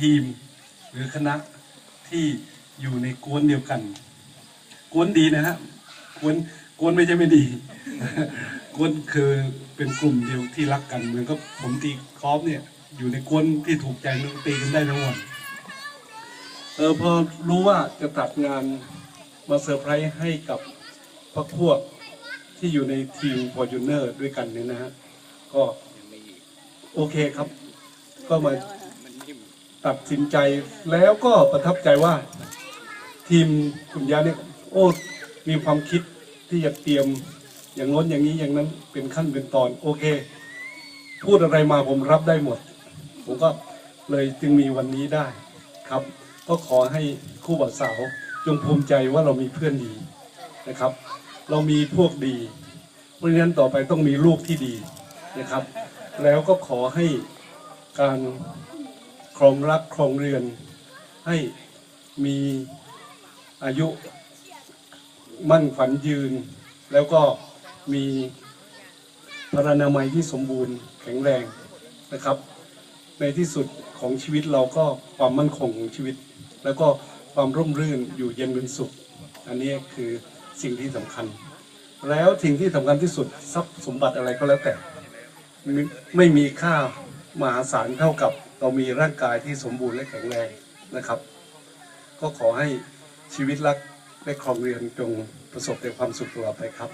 ทีมหรือคณะที่อยู่ในกวนเดียวกัน กวนดีนะฮะกวนกวนไม่ใช่ไม่ดี กวนคือเป็นกลุ่มเดียวที่รักกันเหมือนกับผมตีกอล์ฟเนี่ย อยู่ในกวนที่ถูกใจมันตีกันได้ทั้งวันเออพอรู้ว่าจะตัดงานมาเซอร์ไพรส์ให้กับพวกพวกที่อยู่ในทีมฟอร์จูเนอร์ด้วยกันเนี่ยนะฮะก็โอเคครับ ก็มา ตัดสินใจแล้วก็ประทับใจว่า ทีมคุณยาเนี่ยโอ้มีความคิดที่จะเตรียมอย่างน้นอย่างนี้อย่างนั้นเป็นขั้นเป็นตอนโอเค พูดอะไรมาผมรับได้หมด ผมก็เลยจึงมีวันนี้ได้ครับ ก็ขอให้คู่บ่าวสาวจงภูมิใจว่าเรามีเพื่อนดีนะครับ เรามีพวกดี เพราะฉะนั้นต่อไปต้องมีลูกที่ดีนะครับ แล้วก็ขอให้การ ครองรักครองเรือน ให้มีอายุมั่นฝันยืน แล้วก็มีพรรณนามัยที่สมบูรณ์แข็งแรงนะครับ ในที่สุดของชีวิตเราก็ความมั่นคงของชีวิต แล้วก็ความร่มรื่นอยู่เย็นเป็นสุข อันนี้คือสิ่งที่สำคัญ แล้วสิ่งที่สำคัญที่สุดทรัพย์สมบัติอะไรก็แล้วแต่ ไม่มีค่ามหาศาลเท่ากับ เรามีร่างกายที่สมบูรณ์และแข็งแรงนะครับ ก็ขอให้ชีวิตรักและครองเรือนจงประสบแต่ความสุขตลอดไปครับ